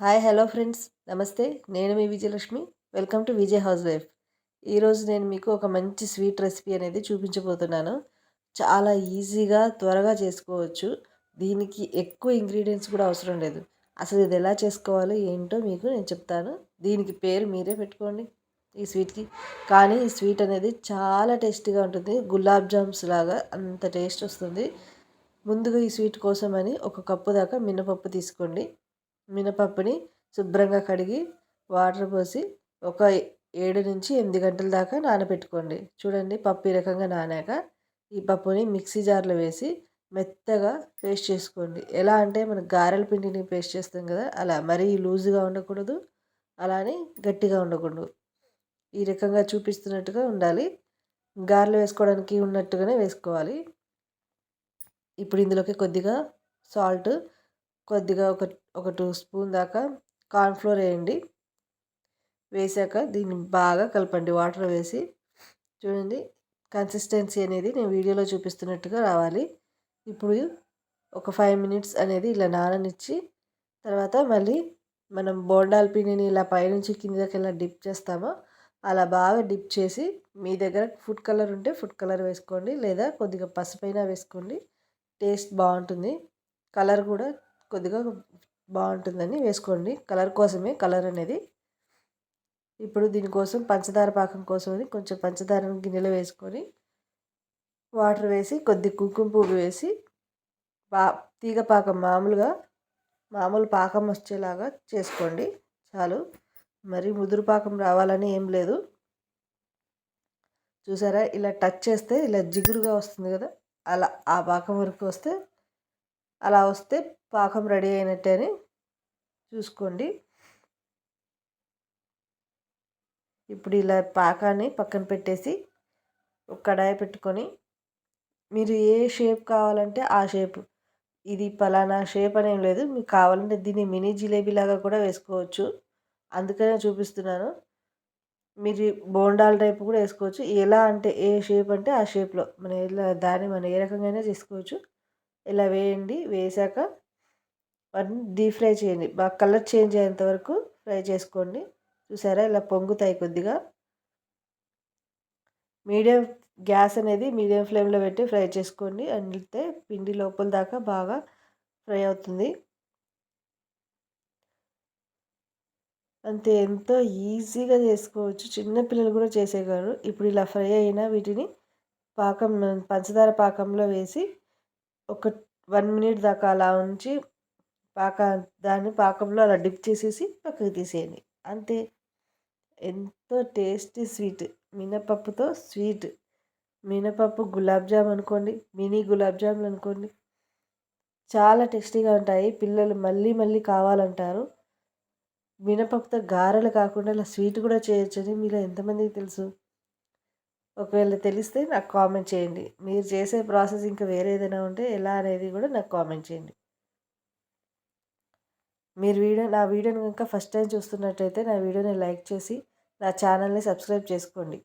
Hi hello friends. నమస్తే. నేను మీ Vijayalakshmi. Welcome to Vijay house wife. ఈరోజు నేను మీకు ఒక మంచి స్వీట్ రెసిపీ అనేది చూపించబోతున్నాను. చాలా ఈజీగా త్వరగా చేసుకోవచ్చు. దీనికి ఎక్కువ ఇంగ్రీడియంట్స్ కూడా అవసరం లేదు. అసలు ఇది ఎలా చేసుకోవాలో ఏంటో మీకు నేను చెప్తాను. దీనికి పేరు మీరే పెట్టుకోండి ఈ స్వీట్కి. కానీ ఈ స్వీట్ అనేది చాలా టేస్టీగా ఉంటుంది. గులాబ్ జామ్స్ లాగా అంత టేస్ట్ వస్తుంది. ముందుగా ఈ స్వీట్ కోసం అని ఒక కప్పు దాకా మినపప్పు తీసుకోండి. మినపప్పుని శుభ్రంగా కడిగి వాటర్ పోసి ఒక ఏడు నుంచి ఎనిమిది గంటల దాకా నానబెట్టుకోండి. చూడండి పప్పు ఈ రకంగా నానాక ఈ పప్పుని మిక్సీ జార్లో వేసి మెత్తగా పేస్ట్ చేసుకోండి. ఎలా అంటే మనం గారెల పిండిని పేస్ట్ చేస్తాం కదా అలా మరీ లూజుగా ఉండకూడదు అలానే గట్టిగా ఉండకూడదు. ఈ రకంగా చూపిస్తున్నట్టుగా ఉండాలి. గారెలు వేసుకోవడానికి ఉన్నట్టుగానే వేసుకోవాలి. ఇప్పుడు ఇందులోకి కొద్దిగా సాల్ట్ కొద్దిగా ఒక ఒక టూ స్పూన్ దాకా కార్న్ఫ్లోర్ వేయండి. వేసాక దీన్ని బాగా కలపండి. వాటర్ వేసి చూడండి కన్సిస్టెన్సీ అనేది నేను వీడియోలో చూపిస్తున్నట్టుగా రావాలి. ఇప్పుడు ఒక ఫైవ్ మినిట్స్ అనేది ఇలా నాననిచ్చి తర్వాత మళ్ళీ మనం బోండాల్ పిండిని ఇలా పైనుంచి కిందకి ఇలా డిప్ చేస్తామో అలా బాగా డిప్ చేసి మీ దగ్గర ఫుడ్ కలర్ ఉంటే ఫుడ్ కలర్ వేసుకోండి. లేదా కొద్దిగా పసుపైన వేసుకోండి. టేస్ట్ బాగుంటుంది. కలర్ కూడా కొద్దిగా బాగుంటుందని వేసుకోండి. కలర్ కోసమే. కలర్ అనేది ఇప్పుడు దీనికోసం పంచదార పాకం కోసం అని కొంచెం పంచదారను గిన్నెలో వేసుకొని వాటర్ వేసి కొద్ది కుంకుమ పువ్వు వేసి పా తీగ పాకం మామూలుగా మామూలు పాకం వచ్చేలాగా చేసుకోండి. చాలు. మరి ముదురు పాకం రావాలని ఏం లేదు. చూసారా? ఇలా టచ్ చేస్తే ఇలా జిగురుగా వస్తుంది కదా? అలా ఆ పాకం వరకు వస్తే అలా వస్తే పాకం రెడీ అయినట్టే అని చూసుకోండి. ఇప్పుడు ఇలా పాకాన్ని పక్కన పెట్టేసి ఒక కడాయి పెట్టుకొని మీరు ఏ షేప్ కావాలంటే ఆ షేప్ ఇది పలానా షేప్ అనేం లేదు మీకు కావాలంటే దీన్ని మినీ జిలేబీ లాగా కూడా వేసుకోవచ్చు. అందుకనే చూపిస్తున్నాను. మీరు బోండాల టైప్ కూడా వేసుకోవచ్చు. ఎలా అంటే ఏ షేప్ అంటే ఆ షేప్లో మన ఎలా దాన్ని మనం ఏ రకంగా చేసుకోవచ్చు. ఇలా వేయండి. వేసాక వాటిని డీప్ ఫ్రై చేయండి. బాగా కలర్ చేంజ్ అయ్యేంత వరకు ఫ్రై చేసుకోండి. చూసారా? ఇలా పొంగుతాయి కొద్దిగా. మీడియం గ్యాస్ అనేది మీడియం ఫ్లేమ్లో పెట్టి ఫ్రై చేసుకోండి. అంటే పిండి లోపల దాకా బాగా ఫ్రై అవుతుంది. అంతే ఎంతో ఈజీగా చేసుకోవచ్చు. చిన్నపిల్లలు కూడా చేసేయగలరు ఇప్పుడు ఇలా ఫ్రై అయిన వీటిని పాకం పంచదార పాకంలో వేసి ఒక వన్ మినిట్ దాకా అలా ఉంచి పాక దాన్ని పాకంలో అలా డిప్ చేసేసి పక్కకు తీసేయండి. అంతే. ఎంతో టేస్టీ స్వీట్. మినపప్పుతో స్వీట్. మినపప్పు గులాబ్ జామ్ అనుకోండి మినీ గులాబ్ జాములు అనుకోండి. చాలా టేస్టీగా ఉంటాయి. పిల్లలు మళ్ళీ మళ్ళీ కావాలంటారు. మినపప్పుతో గారెలు కాకుండా ఇలా స్వీట్ కూడా చేయొచ్చని మీలో ఎంతమందికి తెలుసు? ఒకవేళ తెలిస్తే నాకు కామెంట్ చేయండి. మీరు చేసే ప్రాసెస్ ఇంకా వేరే ఏదైనా ఉంటే ఎలా అనేది కూడా నాకు కామెంట్ చేయండి. మీరు వీడియో నా వీడియోని కనుక ఫస్ట్ టైం చూస్తున్నట్టయితే నా వీడియోని లైక్ చేసి నా ఛానల్ని సబ్స్క్రైబ్ చేసుకోండి.